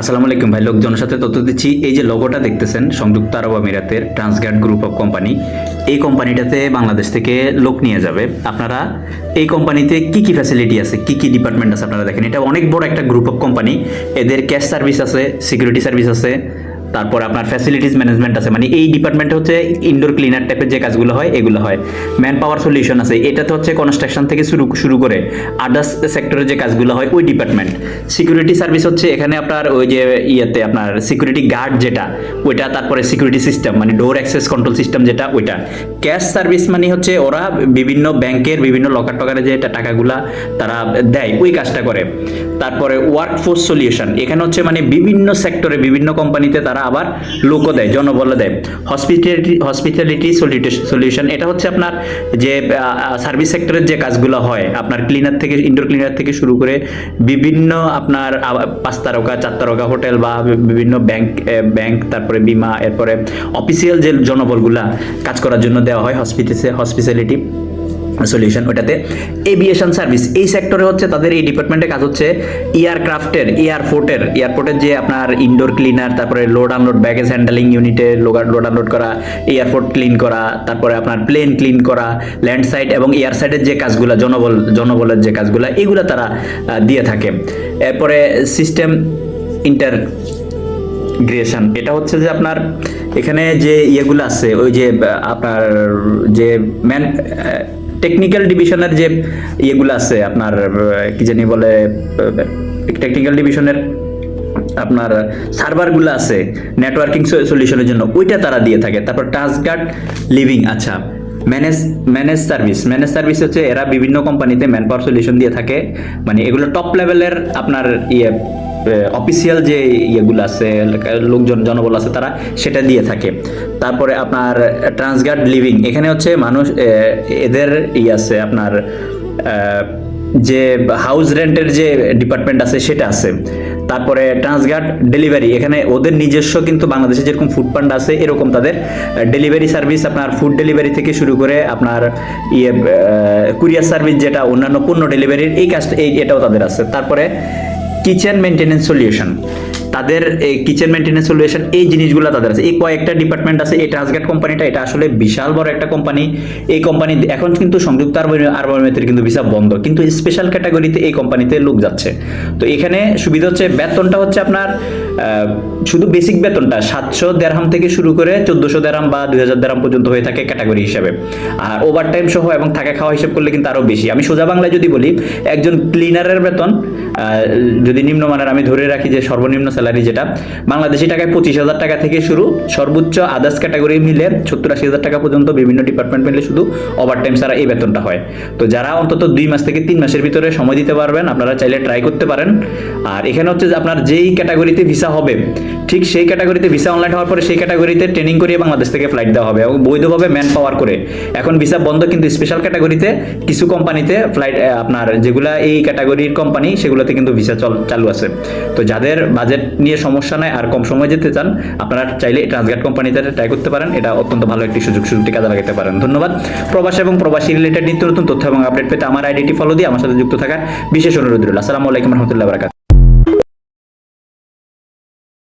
আসসালামু আলাইকুম ভাই, লোকজনের সাথে তথ্য দিচ্ছি। এই যে লোগোটা দেখতেছেন, সংযুক্ত আরব আমিরাতের ট্রান্সগার্ড গ্রুপ অফ কোম্পানি এই কোম্পানিটাতে বাংলাদেশ থেকে লোক নিয়ে যাবে। আপনারা এই কোম্পানিতে কি কি ফ্যাসিলিটি আছে, কি কি ডিপার্টমেন্ট আছে আপনারা দেখেন। এটা অনেক বড় একটা গ্রুপ অফ কোম্পানি এদের ক্যাশ সার্ভিস আছে সিকিউরিটি সার্ভিস আছে তারপর আপনার ফ্যাসিলিটিস ম্যানেজমেন্ট আছে। মানে এই ডিপার্টমেন্টে হচ্ছে ইনডোর ক্লিনার টাইপের যে কাজগুলো হয়, এগুলো হয়। ম্যান পাওয়ার সলিউশন আছে। এটাতে হচ্ছে কনস্ট্রাকশন থেকে শুরু শুরু করে আদার্স সেক্টরের যে কাজগুলো হয়, ওই ডিপার্টমেন্ট সিকিউরিটি সার্ভিস হচ্ছে এখানে আপনার ওই যে ইয়েতে আপনার সিকিউরিটি গার্ড যেটা, ওইটা, তারপরে সিকিউরিটি সিস্টেম মানে ডোর অ্যাক্সেস কন্ট্রোল সিস্টেম যেটা, ওইটা। ক্যাশ সার্ভিস মানে হচ্ছে ওরা বিভিন্ন ব্যাংকের বিভিন্ন লকার টকারে যে টাকাগুলা তারা দেয়, ওই কাজটা করে। তারপরে ওয়ার্ক ফোর্স সলিউশন এখানে হচ্ছে মানে বিভিন্ন সেক্টরে বিভিন্ন কোম্পানিতে তারা আবার লোকও দেয় জনবলে দেয়। হসপিটালিটি হসপিটালিটি সলিউশন এটা হচ্ছে আপনার যে সার্ভিস সেক্টরের যে কাজগুলো হয়, আপনার ক্লিনার থেকে ইনডোর ক্লিনার থেকে শুরু করে বিভিন্ন আপনার পাঁচ তারকা, চার তারকা হোটেল বা বিভিন্ন ব্যাংক ব্যাংক, তারপরে বিমা, এরপরে অফিসিয়াল যে জনবলগুলা কাজ করার জন্য দেওয়া হয় হসপিটাল হসপিটালিটি সলিউশন ওটাতে। এভিয়েশন সার্ভিস এই সেক্টরে হচ্ছে তাদের এই ডিপার্টমেন্টে কাজ হচ্ছে এয়ারক্রাফটের এয়ারপোর্টের এয়ারপোর্টের যে আপনার ইনডোর ক্লিনার তারপরে লোড আনলোড ব্যাগেজ হ্যান্ডেলিং ইউনিটে লোড আনলোড করা এয়ারপোর্ট ক্লিন করা, তারপরে আপনার প্লেন ক্লিন করা ল্যান্ড সাইড এবং এয়ার সাইডের যে কাজগুলো, জনবল, জনবলের যে কাজগুলো, এগুলো তারা দিয়ে থাকে। এরপরে সিস্টেম ইন্টার গ্রিয়েশন এটা হচ্ছে যে আপনার এখানে যে ইয়েগুলো আছে, ওই যে আপনার যে ম্যান টেকনিক্যাল ডিভিশনের যে ইয়েগুলো আছে, আপনার কি জানি বলে টেকনিক্যাল ডিভিশনের আপনার সার্ভারগুলো আছে নেটওয়ার্কিং সলিউশনের জন্য, ওইটা তারা দিয়ে থাকে। তারপর ট্রান্সগার্ড লিভিং আচ্ছা manage manage service manage service হচ্ছে, এরা বিভিন্ন কোম্পানিতে ম্যান পাওয়ার সলিউশন দিয়ে থাকে। মানে এগুলো টপ লেভেলের আপনার ইয়ে অফিসিয়াল যে ইয়েগুলো আছে, লোকজন, জনবল আছে, তারা সেটা দিয়ে থাকে। তারপরে আপনার ট্রান্সগার্ড লিভিং এখানে হচ্ছে মানুষ এদের ই আছে, আপনার যে হাউস রেন্টের যে ডিপার্টমেন্ট আছে, সেটা আছে। তারপরে ট্রান্সগার্ড ডেলিভারি এখানে ওদের নিজস্ব কিন্তু বাংলাদেশে যেরকম ফুড পান্ডা আছে, এরকম তাদের ডেলিভারি সার্ভিস আপনার ফুড ডেলিভারি থেকে শুরু করে আপনার ইয়ে কুরিয়ার সার্ভিস যেটা অন্যান্য পণ্য ডেলিভারির এই কাজটা, এই, এটাও তাদের আছে। তারপরে কিচেন মেনটেনেন্স সলিউশন। তাদের কিচেন মেনটেনেন্স সলিউশন এই জিনিসগুলো তাদের আছে। এই কয়েকটা ডিপার্টমেন্ট আছে, এই ট্রান্সগার্ড কোম্পানিটা এটা আসলে বিশাল বড় একটা কোম্পানি এই কোম্পানি এখন কিন্তু সংযুক্ত আরব আরব আমিরাতের কিন্তু ভিসা বন্ধ, কিন্তু স্পেশাল ক্যাটাগরিতে এই কোম্পানিতে লোক যাচ্ছে। তো এখানে সুবিধা হচ্ছে, বেতনটা হচ্ছে আপনার শুধু বেসিক বেতনটা, সাতশো দেড়হাম থেকে শুরু করে চোদ্দোশো দেড়হাম বা দুই হাজার দেড়হাম পর্যন্ত হয়ে থাকে ক্যাটাগরি হিসাবে। আর ওভার টাইম সহ এবং থাকা খাওয়া হিসাব করলে কিন্তু আরও বেশি। আমি সোজা বাংলায় যদি বলি, একজন ক্লিনারের বেতন যদি নিম্নমানের আমি ধরে রাখি যে সর্বনিম্ন স্যালারি যেটা, বাংলাদেশি টাকায় পঁচিশ হাজার টাকা থেকে শুরু, সর্বোচ্চ আদার্স ক্যাটাগরি মিলে সত্তর আশি হাজার টাকা পর্যন্ত বিভিন্ন ডিপার্টমেন্ট মিলে শুধু ওভার টাইম ছাড়া এই বেতনটা হয়। তো যারা অন্তত দুই মাস থেকে তিন মাসের ভিতরে সময় দিতে পারবেন, আপনারা চাইলে ট্রাই করতে পারেন। আর এখানে হচ্ছে যে আপনার যেই ক্যাটাগরিতে ভিসা হবে, ঠিক সেই ক্যাটাগরিতে ভিসা অনলাইন হওয়ার পরে সেই ক্যাটাগরিতে ট্রেনিং করিয়ে বাংলাদেশ থেকে ফ্লাইট দেওয়া হবে এবং বৈধভাবে ম্যান পাওয়ার করে। এখন ভিসা বন্ধ কিন্তু স্পেশাল ক্যাটাগরিতে কিছু কোম্পানিতে ফ্লাইট আপনার যেগুলা এই ক্যাটাগরির কোম্পানি সেগুলোতে কিন্তু ভিসা চল, চালু আছে। তো যাদের বাজেট নিয়ে সমস্যা নাই, আর কম সময় যেতে চান, আপনারা চাইলে ট্রান্সগার্ড কোম্পানিতে ট্রাই করতে পারেন। এটা অত্যন্ত ভালো একটি সুযোগ, সুযোগটি কাজে লাগাতে পারেন। ধন্যবাদ। প্রবাস এবং প্রবাসী রিলেটেড নিত্য নতুন তথ্য এবং আপডেট পেতে আমার আইডিটি ফলো দিয়ে আমার সাথে যুক্ত থাকার বিশেষ অনুরোধ রইল। আসসালামু আলাইকুম রহমতুল্লাহ বারাকাত